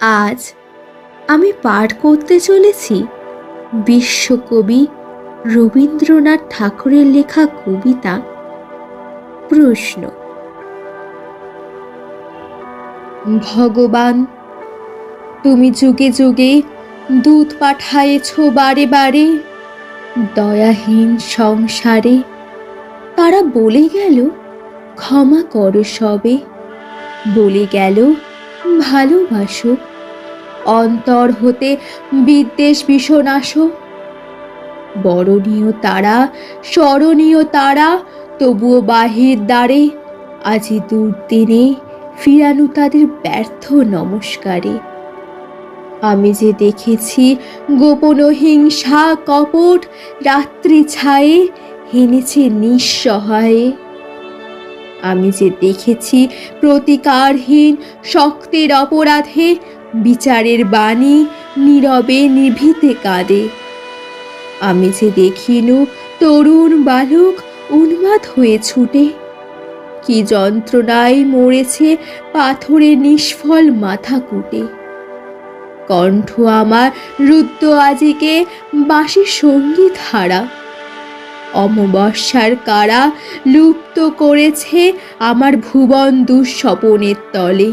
আজ আমি পাঠ করতে চলেছি বিশ্বকবি রবীন্দ্রনাথ ঠাকুরের লেখা কবিতা প্রশ্ন। ভগবান, তুমি যুগে যুগে দুধ পাঠায়েছ বারে বারে, দয়াহীন সংসারে। তারা বলে গেল, ক্ষমা করো সবে, বলে গেল, ভালোবাসো অন্তর হতে বিদ্বেষ বিষনাশ বরণীয় তারা, স্মরণীয় তারা, তবুও বাহির দ্বারে, আজি দুর্দিনে ফিরানু তাদের ব্যর্থ নমস্কারে। আমি যে দেখেছি গোপন হিংসা, কপট, রাত্রি ছায়ে হেনেছে নিঃসহায়ে। আমি যে দেখেছি প্রতিকারহীন, শক্তির অপরাধে বিচারের বাণী নীরবে নিভিতে কাঁদে। আমি যে দেখিনু, তরুণ বালক উন্মাদ হয়ে ছুটে। কি যন্ত্রণায় মরেছে পাথরে নিষ্ফল মাথা কুটে। কণ্ঠ আমার রুদ্র আজিকে বাঁশি সংগীত হারা। অমবর্ষার কারা লুপ্ত করেছে আমার ভুবন দুঃস্বপনের তলে।